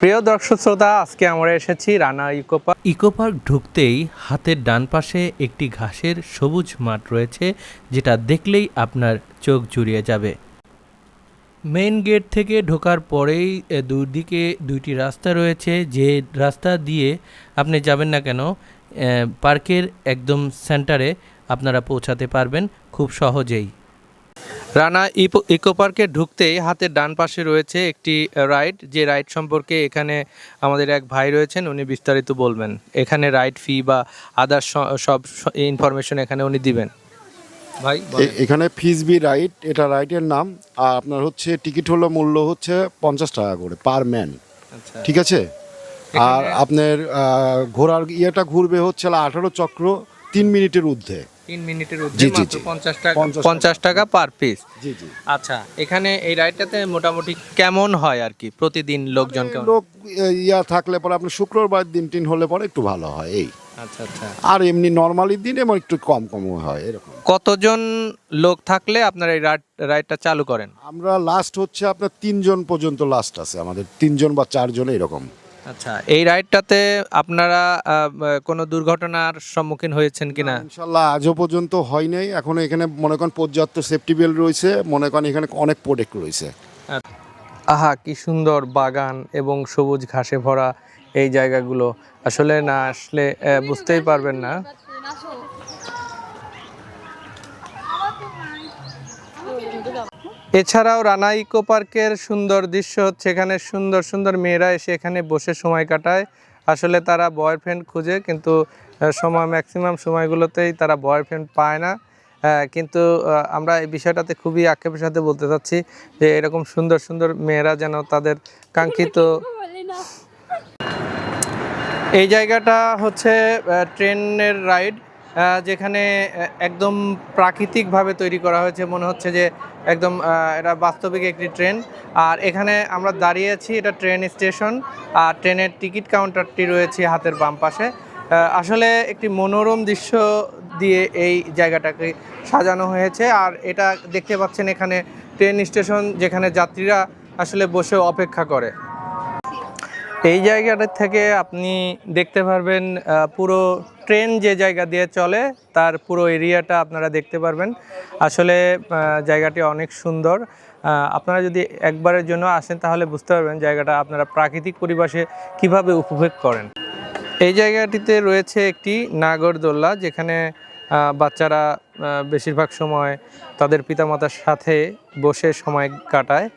প্রিয় দর্শক শ্রোতা, আজকে আমরা এসেছি Rana eco park. Eco park ঢুকতেই হাতের ডান পাশে একটি ঘাসের সবুজ মাঠ রয়েছে, যেটা দেখলেই আপনার চোখ জুড়িয়ে যাবে। মেইন গেট থেকে ঢোকার পরেই দুদিকে দুইটি রাস্তা রয়েছে, যে রাস্তা দিয়ে আপনি যাবেন না কেন পার্কের একদম সেন্টারে আপনারা পৌঁছাতে পারবেন খুব সহজেই। রানা ইকো পার্কে ঢুকতেই হাতের ডান পাশে রয়েছে একটি রাইড। যে রাইড সম্পর্কে এখানে আমাদের এক ভাই রয়েছেন উনি বিস্তারিত বলবেন। এখানে রাইড ফি বা আদার সব ইনফরমেশন এখানে উনি দিবেন। ভাই এখানে ফিসবি রাইড এটা রাইডের নাম। আর আপনার হচ্ছে টিকিট হলো মূল্য হচ্ছে পঞ্চাশ টাকা করে পার ম্যান। আচ্ছা। ঠিক আছে? আর আপনার ঘোরার ইয়েটা ঘুরবে হচ্ছে আঠারো চক্র তিন মিনিটের ঊর্ধ্বে। তিন মিনিটের জি, জি। পঞ্চাশ টাকা 50 পঞ্চাশ টাকা পার পিস জি জি। আচ্ছা এখানে এই রাইডটাতে মোটামুটি কেমন হয় আর কি? প্রতিদিন লোকজন কেমন? লোক এ, ইয়া থাকলে পরে আপনি শুক্রবার দিন টিন হলে পরে একটু ভালো হয় এই। আচ্ছা আচ্ছা। আর এমনি নর্মালি দিন এবং একটু কম কম হয় এরকম। কতজন লোক থাকলে আপনার এই রাইড রাইডটা চালু করেন? আমরা লাস্ট হচ্ছে আপনার তিনজন পর্যন্ত লাস্ট আছে আমাদের তিনজন বা চারজন এরকম। আচ্ছা এই রাইডটাতে আপনারা কোনো দুর্ঘটনার সম্মুখীন হয়েছেন কিনা? ইনশাল্লাহ আজও পর্যন্ত হয় নাই। এখন এখানে মনে করেন পর্যাপ্ত সেফটি বেল রয়েছে মনে করেন এখানে অনেক প্রোডাক্ট রয়েছে। আহা কি সুন্দর বাগান এবং সবুজ ঘাসে ভরা এই জায়গাগুলো। আসলে না আসলে বুঝতেই পারবেন না। এছাড়াও রানা ইকো পার্কের সুন্দর দৃশ্য হচ্ছে এখানে সুন্দর সুন্দর মেয়েরা এসে এখানে বসে সময় কাটায়। আসলে তারা বয়ফ্রেন্ড খুঁজে কিন্তু সময় ম্যাক্সিমাম সময়গুলোতেই তারা বয়ফ্রেন্ড পায় না। কিন্তু আমরা এই বিষয়টাতে খুবই আক্ষেপের সাথে বলতে চাচ্ছি যে এরকম সুন্দর সুন্দর মেয়েরা যেন তাদের কাঙ্ক্ষিত এই জায়গাটা হচ্ছে ট্রেনের রাইড। যেখানে একদম প্রাকৃতিকভাবে তৈরি করা হয়েছে, মনে হচ্ছে যে একদম এটা বাস্তবিক একটি ট্রেন। আর এখানে আমরা দাঁড়িয়ে আছি, এটা ট্রেন স্টেশন। আর ট্রেনের টিকিট কাউন্টারটি রয়েছে হাতের বাম পাশে। আসলে একটি মনোরম দৃশ্য দিয়ে এই জায়গাটাকে সাজানো হয়েছে। আর এটা দেখতে পাচ্ছেন এখানে ট্রেন স্টেশন, যেখানে যাত্রীরা আসলে বসে অপেক্ষা করে। এই জায়গাটা থেকে আপনি দেখতে পারবেন পুরো ট্রেন যে জায়গা দিয়ে চলে, তার পুরো এরিয়াটা আপনারা দেখতে পারবেন। আসলে জায়গাটি অনেক সুন্দর। আপনারা যদি একবারের জন্য আসেন, তাহলে বুঝতে পারবেন জায়গাটা আপনারা প্রাকৃতিক পরিবেশে কীভাবে উপভোগ করেন। এই জায়গাটিতে রয়েছে একটি নাগরদোল্লা, যেখানে বাচ্চারা বেশিরভাগ সময় তাদের পিতামাতার সাথে বসে সময় কাটায়।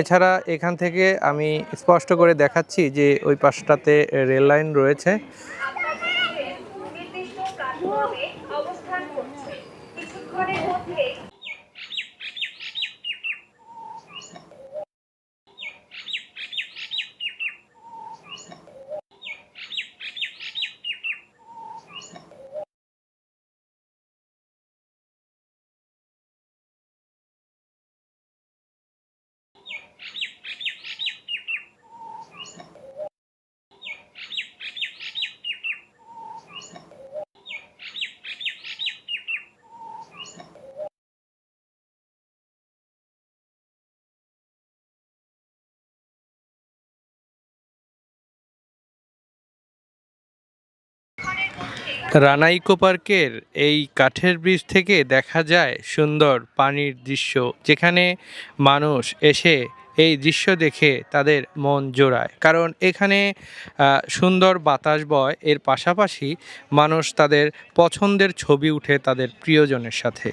এছাড়া এখান থেকে আমি স্পষ্ট করে দেখাচ্ছি যে ওই পাশটাতে রেল লাইন রয়েছে। অবস্থান করছে। কিছুক্ষণের মধ্যেই রানা ইকো পার্কের এই কাঠের ব্রিজ থেকে দেখা যায় সুন্দর পানির দৃশ্য, যেখানে মানুষ এসে এই দৃশ্য দেখে তাদের মন জোড়ায়। কারণ এখানে সুন্দর বাতাস বয়, এর পাশাপাশি মানুষ তাদের পছন্দের ছবি উঠে তাদের প্রিয়জনের সাথে।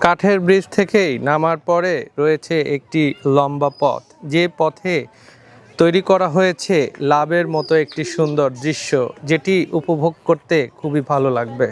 কাঠের ব্রিজ থেকেই নামার পরে রয়েছে একটি লম্বা পথ। যে পথে তৈরি করা হয়েছে লাভের মতো একটি সুন্দর দৃশ্য যেটি উপভোগ করতে খুবই ভালো লাগবে।